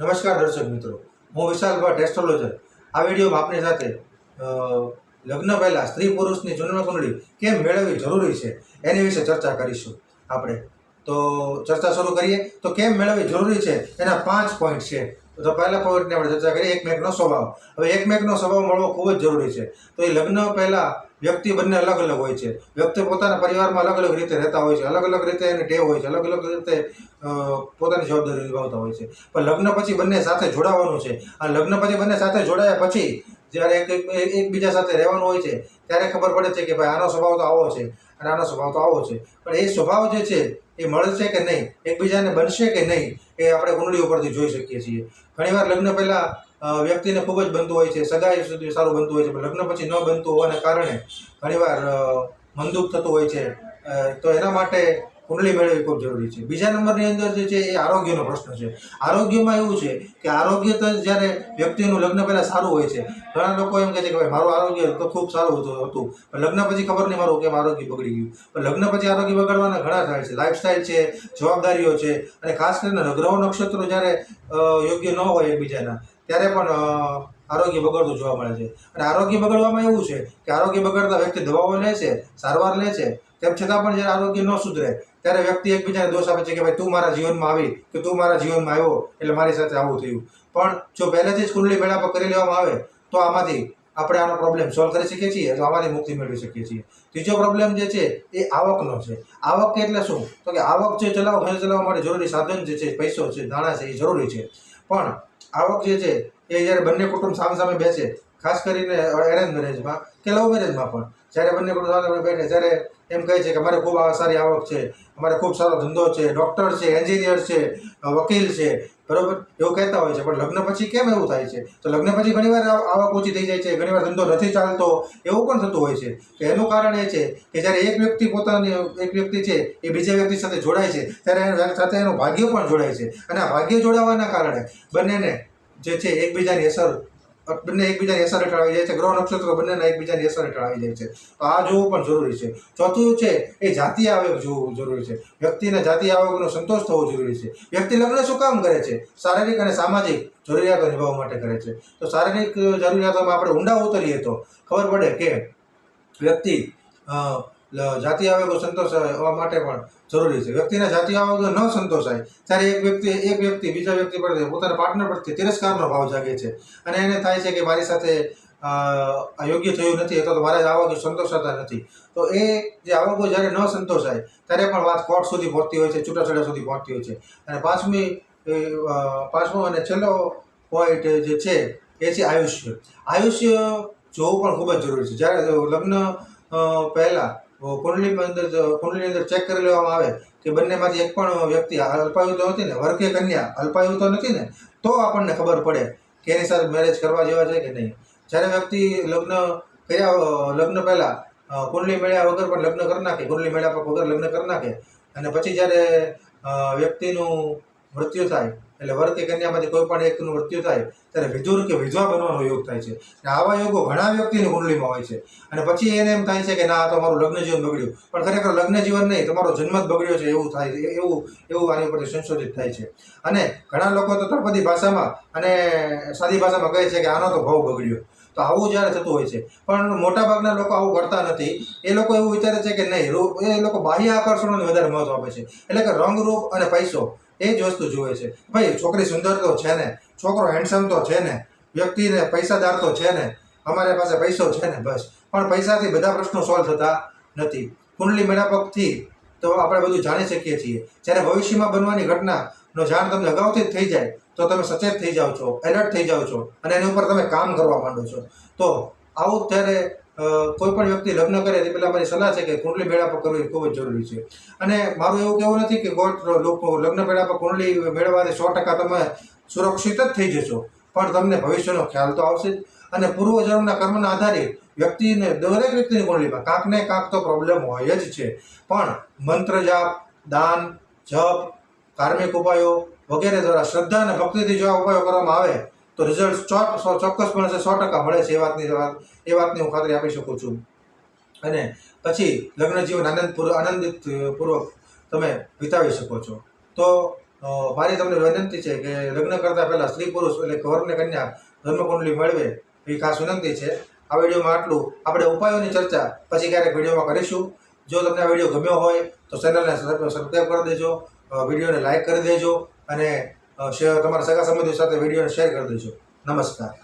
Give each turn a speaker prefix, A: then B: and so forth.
A: નમસ્કાર દર્શક મિત્રો, હું વિશાલ ભટ્ટ એસ્ટ્રોલોજર આ વિડીયોમાં આપની સાથે લગ્ન પહેલાં સ્ત્રી પુરુષની જન્મ કુંડળી કેમ મેળવવી જરૂરી છે એની વિશે ચર્ચા કરીશું આપણે. તો ચર્ચા શરૂ કરીએ. તો કેમ મેળવવી જરૂરી છે? એના પાંચ પોઈન્ટ છે. તો પહેલા પોઈન્ટની આપણે ચર્ચા કરીએ એકમેકનો સ્વભાવ. હવે એકમેકનો સ્વભાવ મળવો ખૂબ જ જરૂરી છે. તો એ લગ્ન પહેલાં વ્યક્તિ બંને અલગ અલગ હોય છે. વ્યક્તિ પોતાના પરિવારમાં અલગ અલગ રીતે રહેતા હોય છે, અલગ અલગ રીતે એને ટેવ હોય છે, અલગ અલગ રીતે પોતાની જવાબદારી નિભાવતા હોય છે. પણ લગ્ન પછી બંને સાથે જોડાવાનું છે. અને લગ્ન પછી બંને સાથે જોડાયા પછી જ્યારે એક, એક- એકબીજા સાથે રહેવાનું હોય છે, ત્યારે ખબર પડે છે કે ભાઈ આનો સ્વભાવ તો આવો છે. અને આનો સ્વભાવ તો આવો છે. પણ એ સ્વભાવ જે છે, એ મળશે કે નહીં? એકબીજાને બનશે કે નહીં? એ આપણે કુંડળી ઉપરથી જોઈ શકીએ છીએ. ઘણીવાર લગ્ન પહેલાં વ્યક્તિને ખૂબ જ બનતું હોય છે, સગાઈ સુધી સારું બનતું હોય છે, પણ લગ્ન પછી ન બનતું હોવાને કારણે ઘણીવાર મંદુક થતું હોય છે. તો એના માટે કુંડળી મેળવવી ખૂબ જરૂરી છે. બીજા નંબરની અંદર જે છે એ આરોગ્યનો પ્રશ્ન છે. આરોગ્યમાં એવું છે કે આરોગ્ય તો જ્યારે વ્યક્તિનું લગ્ન પહેલાં સારું હોય છે. ઘણા લોકો એમ કહે છે કે ભાઈ, મારું આરોગ્ય તો ખૂબ સારું હતું પણ લગ્ન પછી ખબર નહીં મારું કેમ આરોગ્ય બગડી ગયું. પણ લગ્ન પછી આરોગ્ય બગડવાના ઘણા થાય છે. લાઇફસ્ટાઇલ છે, જવાબદારીઓ છે અને ખાસ કરીને ગ્રહ નક્ષત્રો જ્યારે યોગ્ય ન હોય એકબીજાના, ત્યારે પણ આરોગ્ય બગડતું જોવા મળે છે. અને આરોગ્ય બગડવામાં એવું છે કે આરોગ્ય બગડતા વ્યક્તિ દવાઓ લે છે, સારવાર લે છે. તેમ છતાં પણ જ્યારે આરોગ્ય ન સુધરે ત્યારે વ્યક્તિ એકબીજાને દોષ આપે છે કે ભાઈ તું મારા જીવનમાં આવી કે તું મારા જીવનમાં આવ્યો એટલે મારી સાથે આવું થયું. પણ જો પહેલેથી જ કુંડલી મેળા પર કરી લેવામાં આવે, તો આમાંથી આપણે આનો પ્રોબ્લેમ સોલ્વ કરી શકીએ છીએ તો આમાંથી મુક્તિ મેળવી શકીએ છીએ. ત્રીજો પ્રોબ્લેમ જે છે, એ આવકનો છે. આવક એટલે શું? તો કે આવક જે ચલાવવા ઘર ચલાવવા માટે જરૂરી સાધન જે છે, પૈસો છે નાણાં છે, એ જરૂરી છે. પણ આવક જે છે, એ જ્યારે બંને કુટુંબ સામે સામે બેસે ખાસ કરીને એરેન્જ મેરેજમાં કે લવ મેરેજમાં પણ. જ્યારે બંને સામે બેઠે ત્યારે એમ કહે છે કે અમારે ખૂબ સારી આવક છે, અમારે ખૂબ સારો ધંધો છે ડૉક્ટર છે એન્જિનિયર છે, વકીલ છે. બરોબર? એવું કહેતા હોય છે. પણ લગ્ન પછી કેમ એવું થાય છે? તો લગ્ન પછી ઘણીવાર આવક ઓછી થઈ જાય છે ઘણીવાર ધંધો નથી ચાલતો, એવું પણ થતું હોય છે. તો એનું કારણ એ છે કે જ્યારે એક વ્યક્તિ પોતાની, એક વ્યક્તિ છે, એ બીજા વ્યક્તિ સાથે જોડાય છે, ત્યારે સાથે એનું ભાગ્ય પણ જોડાય છે. અને આ ભાગ્ય જોડાવાના કારણે બંનેને જે છે, એકબીજાની અસર બંને એકબીજાની અસર હેઠળ આવી જાય છે. ગ્રહ નક્ષત્રો બંનેના એકબીજાની અસર હેઠળ આવી જાય છે. તો આ જોવું પણ જરૂરી છે. ચોથું છે, એ જાતિ આવક જોવું જરૂરી છે. વ્યક્તિને જાતિ આવકનો સંતોષ થવો જરૂરી છે. વ્યક્તિ લગ્ન શું કામ કરે છે? શારીરિક અને સામાજિક જરૂરિયાતો નિભાવવા માટે કરે છે. તો શારીરિક જરૂરિયાતોમાં આપણે ઊંડા ઉતરીએ તો ખબર પડે કે વ્યક્તિ અ, આવેગો સંતોષવા માટે પણ જરૂરી છે. વ્યક્તિના જાતિ આવેગો ન સંતોષાય ત્યારે એક વ્યક્તિ એક વ્યક્તિ બીજા વ્યક્તિ પર પોતાના પાર્ટનર પરથી તિરસ્કારનો ભાવ જાગે છે. અને એને થાય છે કે મારી સાથે યોગ્ય થયું નથી અથવા તો મારે આવકો સંતોષાતા નથી. તો એ જે આવકો જ્યારે ન સંતોષાય ત્યારે પણ વાત કોર્ટ સુધી પહોંચતી હોય છે છૂટાછેડા સુધી પહોંચતી હોય છે. અને પાંચમી પાંચમો અને છેલ્લો પોઈન્ટ જે છે એ છે આયુષ્ય. આયુષ્ય જોવું પણ ખૂબ જ જરૂરી છે. જ્યારે લગ્ન પહેલાં કુંડલીની અંદર કુંડલીની અંદર ચેક કરી લેવામાં આવે કે બંનેમાંથી એક પણ વ્યક્તિ અલ્પાયુ તો નથી ને? વર કે કન્યા અલ્પાયુ તો નથી ને? તો આપણને ખબર પડે કે એની સાથે મેરેજ કરવા જેવા છે કે નહીં. જ્યારે વ્યક્તિ લગ્ન કર્યા લગ્ન પહેલાં કુંડલી મેળ્યા વગર પણ લગ્ન કરી નાખે, કુંડલી મેળ્યા વગર લગ્ન કરી નાખે અને પછી જ્યારે વ્યક્તિનું મૃત્યુ થાય એટલે વર કે કન્યામાંથી કોઈ પણ એકનું મૃત્યુ થાય, ત્યારે વિધુર કે વિધવા બનવાનો યોગ થાય છે. અને આવા યોગો ઘણા વ્યક્તિની કુંડલીમાં હોય છે. અને પછી એને એમ થાય છે કે ના, આ તો મારું લગ્ન જીવન બગડ્યું. પણ ખરેખર લગ્ન જીવન નહીં, તમારો જન્મ જ બગડ્યો છે, એવું થાય એવું એવું આની ઉપર સંશોધિત થાય છે. અને ઘણા લોકો તો તળપદી ભાષામાં અને સાદી ભાષામાં કહે છે કે આનો તો ભાવ બગડ્યો. તો આવું જ્યારે થતું હોય છે. પણ મોટાભાગના લોકો આવું કરતા નથી. એ લોકો એવું વિચારે છે કે નહીં, રૂપ, એ લોકો બાહ્ય આકર્ષણોને વધારે મહત્વ આપે છે. એટલે કે રંગ રૂપ અને પૈસો. એ જ વસ્તુ જોવે છે. ભાઈ, છોકરી સુંદર તો છે ને, છોકરો હેન્ડસમ તો છે ને, વ્યક્તિને પૈસાદાર તો છે ને, અમારી પાસે પૈસો છે ને, બસ. પણ પૈસાથી બધા પ્રશ્નો સોલ્વ થતા નથી. કુંડલી મેળાપકથી તો આપણે બધું જાણી શકીએ છીએ. જ્યારે ભવિષ્યમાં બનવાની ઘટનાનો જાણ તમને અગાઉથી જ થઈ જાય, તો તમે સચેત થઈ જાઓ છો એલર્ટ થઈ જાઓ છો, અને એની ઉપર તમે કામ કરવા માંડો છો. તો આવું ત્યારે કોઈ પણ વ્યક્તિ લગ્ન કરે તે પહેલાં મારી સલાહ છે કે કુંડલી મેળા પર કરવી ખૂબ જ જરૂરી છે. અને મારું એવું કહેવું નથી કે ગોટ લોકો લગ્ન મેળા પર કુંડલી મેળવવાથી સો ટકા તમે સુરક્ષિત જ થઈ જશો. પણ તમને ભવિષ્યનો ખ્યાલ તો આવશે જ. અને પૂર્વજન્મના કર્મના આધારે વ્યક્તિને, દરેક વ્યક્તિની કુંડલીમાં કાંક ને કાંક તો પ્રોબ્લેમ હોય જ છે. પણ મંત્ર જાપ, દાન, જપ કાર્મિક ઉપાયો વગેરે દ્વારા શ્રદ્ધા અને ભક્તિથી જો આ ઉપાયો કરવામાં આવે તો રિઝલ્ટ ચોક્કસપણે સો ટકા મળે છે એ વાતની વાત, એ વાતની હું ખાતરી આપી શકું છું. અને પછી લગ્ન જીવન આનંદ આનંદિત પૂર્વક તમે વિતાવી શકો છો. તો મારી તમને વિનંતી છે કે લગ્ન કરતાં પહેલાં સ્ત્રી પુરુષ એટલે ઘરને કન્યા ધર્મકુંડલી મેળવે એ ખાસ વિનંતી છે. આ વિડીયોમાં આટલું. આપણે ઉપાયોની ચર્ચા પછી ક્યારેક વિડીયોમાં કરીશું. જો તમને આ વીડિયો ગમ્યો હોય તો ચેનલને સબસ્ક્રાઈબ કરી દેજો. વિડીયોને લાઈક કરી દેજો અને તમારા સગા સંબંધીઓ સાથે વીડિયો શેર કરી દેજો નમસ્કાર.